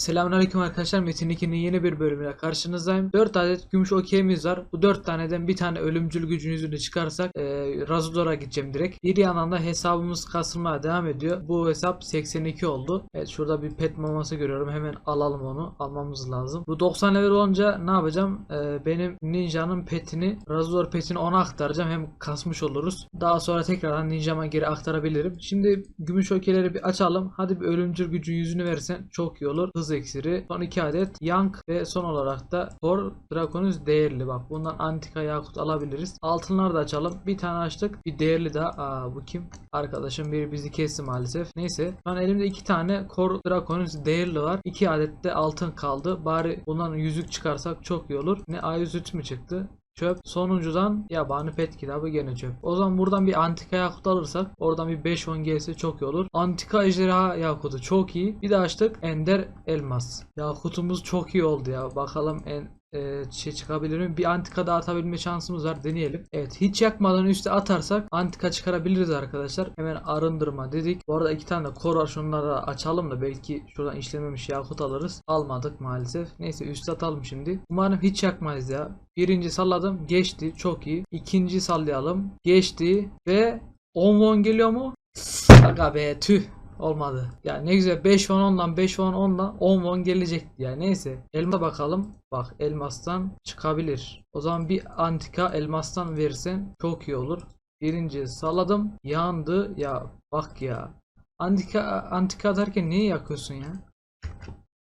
Selamünaleyküm arkadaşlar. Metin 2'nin yeni bir bölümüyle karşınızdayım. 4 adet gümüş okeyimiz var. Bu 4 taneden bir tane ölümcül gücün yüzünü çıkarsak e, Razudor'a gideceğim direkt. Bir yandan da hesabımız kasılmaya devam ediyor. Bu hesap 82 oldu. Evet şurada bir pet maması görüyorum. Hemen alalım onu. Almamız lazım. Bu 90 level olunca ne yapacağım? E, benim ninjanın petini Razudor petini ona aktaracağım. Hem kasmış oluruz. Daha sonra tekrardan ninjama geri aktarabilirim. Şimdi gümüş okeyleri bir açalım. Hadi bir ölümcül gücün yüzünü versen çok iyi olur. Hız iksiri. Son 2 adet Yank ve son olarak da Thor Draconus değerli. Bak bundan antika yakut alabiliriz. Altınları da açalım. Bir tane açtık. Bir değerli daha. Aa bu kim? Arkadaşım biri bizi kesti maalesef. Neyse. Şu an elimde 2 tane Kor Draconus değerli var. 2 adet de altın kaldı. Bari bundan yüzük çıkarsak çok iyi olur. Ne ay süt mü çıktı? Çöp. Sonuncudan yabani pet kitabı gene çöp. O zaman buradan bir antika yakut alırsak oradan bir 5-10 gelse çok iyi olur. Antika ejderha yakutu çok iyi. Bir de açtık ender elmas. Yakutumuz çok iyi oldu ya. Bakalım en e, şey çıkabilir mi? Bir antika da atabilme şansımız var. Deneyelim. Evet hiç yakmadan üste atarsak antika çıkarabiliriz arkadaşlar. Hemen arındırma dedik. Bu arada iki tane de kor var. Şunları da açalım da belki şuradan işlememiş yakut alırız. Almadık maalesef. Neyse üste atalım şimdi. Umarım hiç yakmayız ya. Birinci salladım. Geçti. Çok iyi. İkinci sallayalım. Geçti. Ve 10 won geliyor mu? Aga be tüh. Olmadı. Ya ne güzel 5 won 10'dan 5 won 10'dan 10 won gelecekti ya. Neyse. Elma bakalım. Bak elmastan çıkabilir. O zaman bir antika elmastan versen çok iyi olur. Birinci salladım. Yandı. Ya bak ya. Antika antika atarken niye yakıyorsun ya?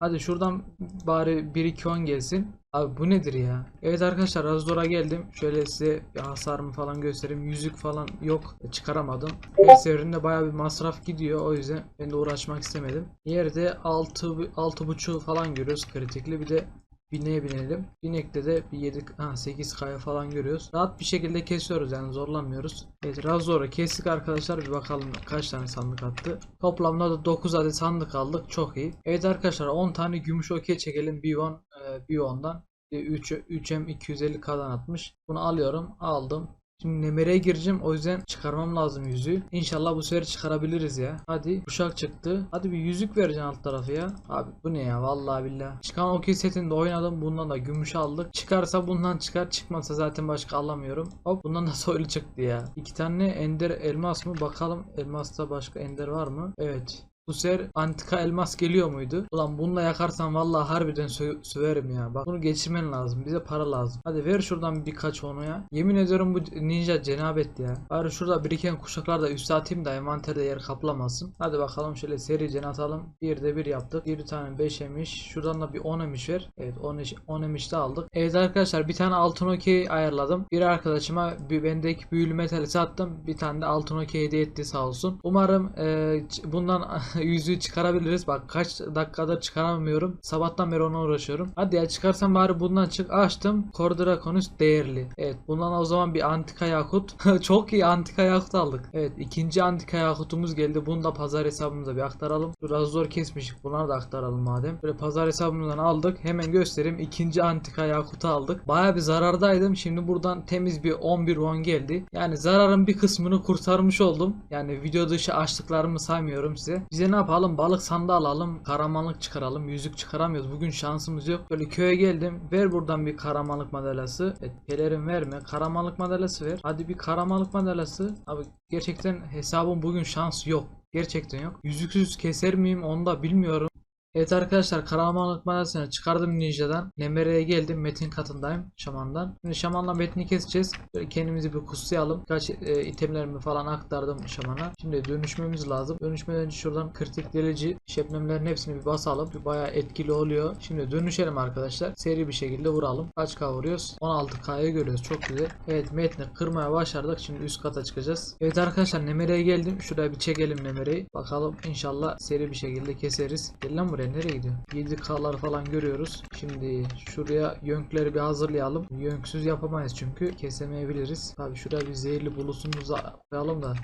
Hadi şuradan bari 1-2 10 gelsin. Abi bu nedir ya? Evet arkadaşlar Razdor'a geldim. Şöyle size bir hasarımı falan göstereyim. Yüzük falan yok. Çıkaramadım. Her seferinde baya bir masraf gidiyor. O yüzden ben de uğraşmak istemedim. Yerde 6 6.5 falan görüyoruz kritikli. Bir de bineğe binelim. Binekte de bir 7 ha 8 kaya falan görüyoruz. Rahat bir şekilde kesiyoruz yani zorlanmıyoruz. Evet Razor'u kestik arkadaşlar. Bir bakalım kaç tane sandık attı. Toplamda da 9 adet sandık aldık. Çok iyi. Evet arkadaşlar 10 tane gümüş okey çekelim. 10 e, bir 10'dan. 3 3M 250 kadan atmış. Bunu alıyorum. Aldım. Şimdi Nemere'ye gireceğim. O yüzden çıkarmam lazım yüzüğü. İnşallah bu sefer çıkarabiliriz ya. Hadi kuşak çıktı. Hadi bir yüzük vereceksin alt tarafı ya. Abi bu ne ya vallahi billahi. Çıkan okey setinde oynadım. Bundan da gümüş aldık. Çıkarsa bundan çıkar. Çıkmazsa zaten başka alamıyorum. Hop bundan da soylu çıktı ya. İki tane ender elmas mı? Bakalım elmasta başka ender var mı? Evet. Bu sefer antika elmas geliyor muydu? Ulan bununla yakarsan vallahi harbiden sö- söverim ya. Bak bunu geçirmen lazım. Bize para lazım. Hadi ver şuradan birkaç onu ya. Yemin ediyorum bu ninja cenabet ya. Bari şurada biriken kuşaklar da üste atayım da envanterde yer kaplamasın. Hadi bakalım şöyle sericen atalım. Bir de bir yaptık. Bir tane 5 emiş. Şuradan da bir 10 emiş ver. Evet 10 emiş, 10 emiş de aldık. Evet arkadaşlar bir tane altın okey ayarladım. Bir arkadaşıma bir bendeki büyülü metali sattım. Bir tane de altın okey hediye etti sağ olsun. Umarım e, bundan yüzüğü çıkarabiliriz. Bak kaç dakikadır çıkaramıyorum. Sabahtan beri ona uğraşıyorum. Hadi ya çıkarsam bari bundan çık. Açtım. Kordrakonus değerli. Evet bundan o zaman bir antika yakut. Çok iyi antika yakut aldık. Evet ikinci antika yakutumuz geldi. Bunu da pazar hesabımıza bir aktaralım. Biraz zor kesmiştik. Bunları da aktaralım madem. Böyle pazar hesabımızdan aldık. Hemen göstereyim. İkinci antika yakutu aldık. Baya bir zarardaydım. Şimdi buradan temiz bir 11 won geldi. Yani zararın bir kısmını kurtarmış oldum. Yani video dışı açtıklarımı saymıyorum size. Bize ne yapalım? Balık sandığı alalım. Karamanlık çıkaralım. Yüzük çıkaramıyoruz. Bugün şansımız yok. Böyle köye geldim. Ver buradan bir karamanlık madalyası. Evet, pelerin verme. Karamanlık madalyası ver. Hadi bir karamanlık madalyası. Abi gerçekten hesabım bugün şans yok. Gerçekten yok. Yüzüksüz keser miyim onu da bilmiyorum. Evet arkadaşlar Karamanlık madalyasını çıkardım Ninja'dan. Nemere'ye geldim. Metin katındayım. Şaman'dan. Şimdi Şaman'la Metin'i keseceğiz. Böyle kendimizi bir kuslayalım. Kaç e, itemlerimi falan aktardım Şaman'a. Şimdi dönüşmemiz lazım. Dönüşmeden önce şuradan kritik delici şebnemlerin hepsini bir basalım. Bir bayağı etkili oluyor. Şimdi dönüşelim arkadaşlar. Seri bir şekilde vuralım. Kaç K vuruyoruz? 16K'yı görüyoruz. Çok güzel. Evet Metin'i kırmaya başardık. Şimdi üst kata çıkacağız. Evet arkadaşlar Nemere'ye geldim. Şuraya bir çekelim Nemere'yi. Bakalım inşallah seri bir şekilde keseriz. Gel lan buraya nereye gidiyor? 7K'lar falan görüyoruz. Şimdi şuraya yönkleri bir hazırlayalım. Yönksüz yapamayız çünkü. Kesemeyebiliriz. Tabi şuraya bir zehirli bulusumuzu koyalım da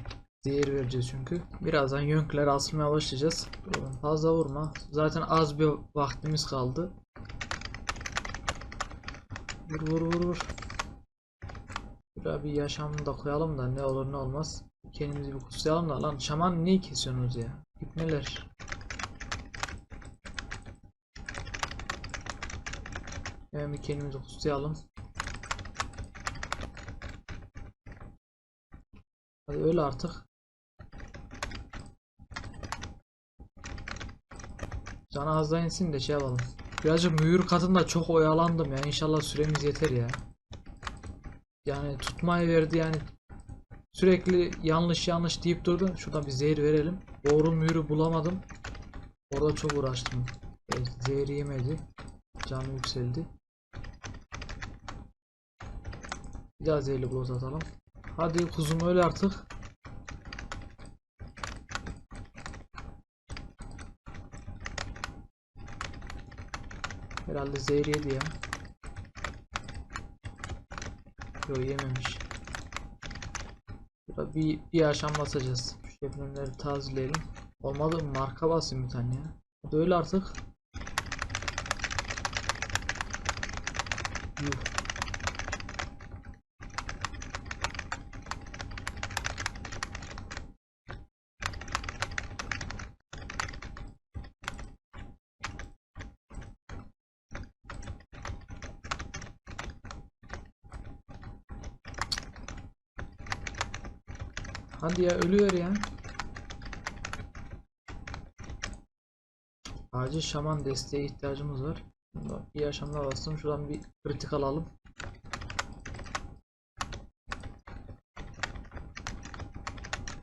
Zehir vereceğiz çünkü. Birazdan yönkleri asılmaya başlayacağız. Fazla vurma. Zaten az bir vaktimiz kaldı. Vur vur vur vur. Şuraya bir yaşamını da koyalım da ne olur ne olmaz. Kendimizi bir kutsayalım da lan şaman niye kesiyorsunuz ya? İpneler. Hemen bir kendimizi kuslayalım. Hadi öyle artık. Canı az insin de şey yapalım. Birazcık mühür katında çok oyalandım ya. İnşallah süremiz yeter ya. Yani tutmayı verdi yani. Sürekli yanlış yanlış deyip durdu. Şuradan bir zehir verelim. Doğru mühürü bulamadım. Orada çok uğraştım. Evet, zehir yemedi. Canı yükseldi. Bir daha zehirli bloz atalım. Hadi kuzum öyle artık. Herhalde zehir yedi ya. Yok yememiş. Burada bir, bir aşam basacağız. Şu şebnemleri tazeleyelim. Olmadı mı? Marka basayım bir tane ya. Hadi öyle artık. Yuh. Hadi ya ölüyor ya. Acil şaman desteğe ihtiyacımız var. Bir yaşamda bastım. Şuradan bir kritik alalım.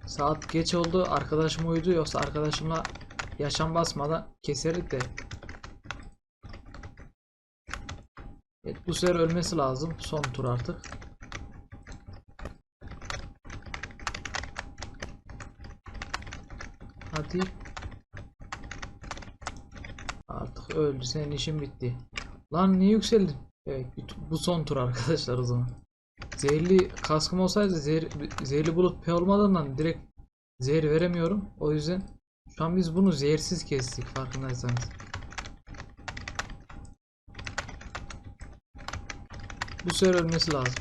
Saat geç oldu. Arkadaşım uyudu. Yoksa arkadaşımla yaşam basmadan keserdik de. Evet bu sefer ölmesi lazım. Son tur artık. Hadi. Artık öldü. Senin işin bitti. Lan niye yükseldin? Evet bu son tur arkadaşlar o zaman. Zehirli kaskım olsaydı zehir, zehirli bulut P olmadığından direkt zehir veremiyorum. O yüzden şu an biz bunu zehirsiz kestik farkındaysanız. Bu sefer ölmesi lazım.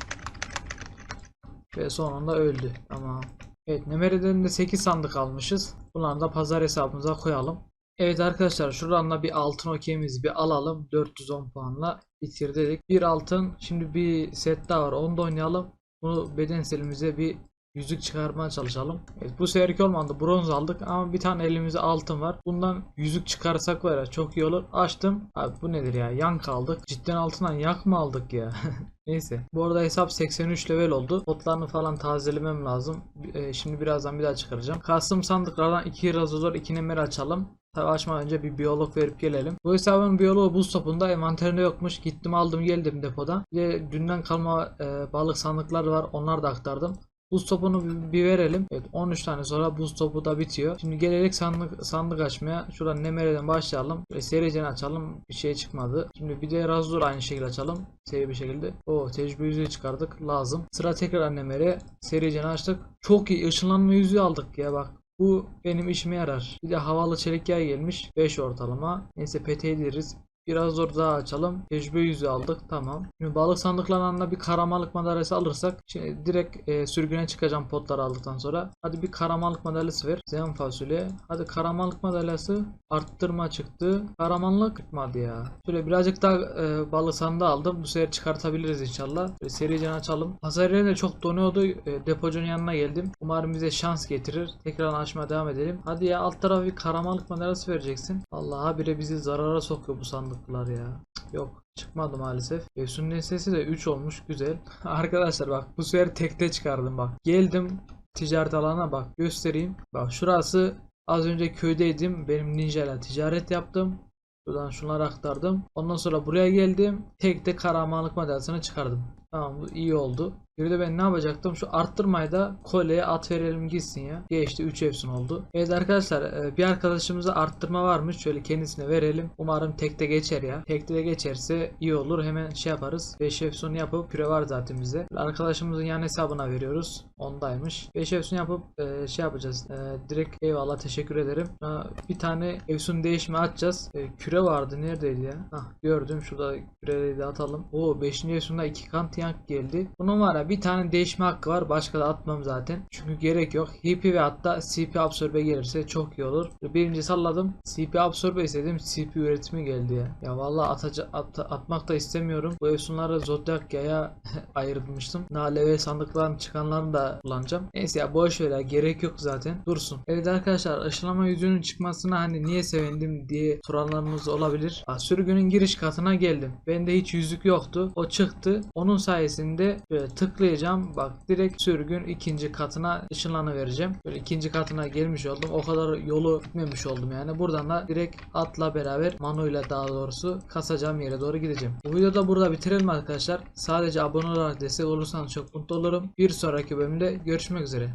Ve sonunda öldü. Tamam. Evet Nemere'den de 8 sandık almışız. Bunları da pazar hesabımıza koyalım. Evet arkadaşlar şuradan da bir altın okeyimizi bir alalım. 410 puanla bitir dedik. Bir altın. Şimdi bir set daha var. Onu da oynayalım. Bunu bedenselimize bir yüzük çıkarmaya çalışalım. Evet bu seferki olmadı. Bronz aldık ama bir tane elimizde altın var. Bundan yüzük çıkarsak var ya çok iyi olur. Açtım. Abi bu nedir ya? Yan kaldık. Cidden altından yak mı aldık ya? Neyse. Bu arada hesap 83 level oldu. Botlarını falan tazelemem lazım. Ee, şimdi birazdan bir daha çıkaracağım. Custom sandıklardan 2 razozor 2 nemer açalım. Tabi açmadan önce bir biyolog verip gelelim. Bu hesabın biyoloğu buz topunda envanterinde yokmuş. Gittim aldım geldim depodan. Bir de dünden kalma e, balık sandıkları var. Onları da aktardım. Buz topunu bir- verelim. Evet 13 tane sonra buz topu da bitiyor. Şimdi gelelim sandık sandık açmaya. Şuradan Nemere'den başlayalım. Böyle sericen açalım. Bir şey çıkmadı. Şimdi bir de Razor aynı şekilde açalım. Seri bir şekilde. O tecrübe yüzüğü çıkardık. Lazım. Sıra tekrar Nemer'e. Sericen açtık. Çok iyi ışınlanma yüzüğü aldık ya bak. Bu benim işime yarar. Bir de havalı çelik yay gelmiş. 5 ortalama. Neyse peteği deriz. Biraz zor daha açalım. Tecrübe yüzüğü aldık. Tamam. Şimdi balık sandıklarından bir karamalık madalyası alırsak şimdi direkt e, sürgüne çıkacağım potları aldıktan sonra. Hadi bir karamalık madalyası ver. Zen fasulye. Hadi karamalık madalyası arttırma çıktı. Karamanlık çıkmadı ya. Şöyle birazcık daha e, balık sandığı aldım. Bu sefer çıkartabiliriz inşallah. Böyle sericen açalım. Pazar yerinde çok donuyordu. E, depocunun yanına geldim. Umarım bize şans getirir. Tekrar açmaya devam edelim. Hadi ya alt tarafa bir karamalık madalyası vereceksin. Allah habire bizi zarara sokuyor bu sandıklar ya. Yok çıkmadı maalesef. Efsun'un sesi de 3 olmuş güzel. Arkadaşlar bak bu sefer tekte çıkardım bak. Geldim ticaret alanına bak göstereyim. Bak şurası az önce köydeydim. Benim ninja ile ticaret yaptım. Buradan şunları aktardım. Ondan sonra buraya geldim. Tekte kahramanlık madalyasını çıkardım. Tamam bu iyi oldu. Bir de ben ne yapacaktım? Şu arttırmayı da kolyeye at verelim gitsin ya. Geçti 3 efsun oldu. Evet arkadaşlar e, bir arkadaşımıza arttırma varmış. Şöyle kendisine verelim. Umarım tekte geçer ya. Tekte de geçerse iyi olur. Hemen şey yaparız. 5 efsun yapıp küre var zaten bize. Arkadaşımızın yan hesabına veriyoruz. Ondaymış. 5 efsun yapıp e, şey yapacağız. E, direkt eyvallah teşekkür ederim. Bir tane efsun değişimi açacağız. E, küre vardı. Neredeydi ya? Hah gördüm. Şurada küreleri de atalım. Oo 5. efsunda 2 kan tiyank geldi. Bunun var ya bir tane değişme hakkı var. Başka da atmam zaten. Çünkü gerek yok. HP ve hatta CP absorbe gelirse çok iyi olur. Birinci salladım. CP absorbe istedim. CP üretimi geldi ya. Ya vallahi ataca, at- atmak da istemiyorum. Bu efsunları Zodiac'ya ayırmıştım. Nale ve sandıkların çıkanlarını da kullanacağım. Neyse ya boş ver ya. Gerek yok zaten. Dursun. Evet arkadaşlar ışınlama yüzüğünün çıkmasına hani niye sevindim diye soranlarınız olabilir. Ha, sürgünün giriş katına geldim. Bende hiç yüzük yoktu. O çıktı. Onun sayesinde böyle tıklayacağım. Bak direkt sürgün ikinci katına ışınlanı vereceğim. Böyle ikinci katına gelmiş oldum. O kadar yolu gitmemiş oldum yani. Buradan da direkt atla beraber Manu ile daha doğrusu kasacağım yere doğru gideceğim. Bu videoda burada bitirelim arkadaşlar. Sadece abone olarak destek olursanız çok mutlu olurum. Bir sonraki bölümde görüşmek üzere.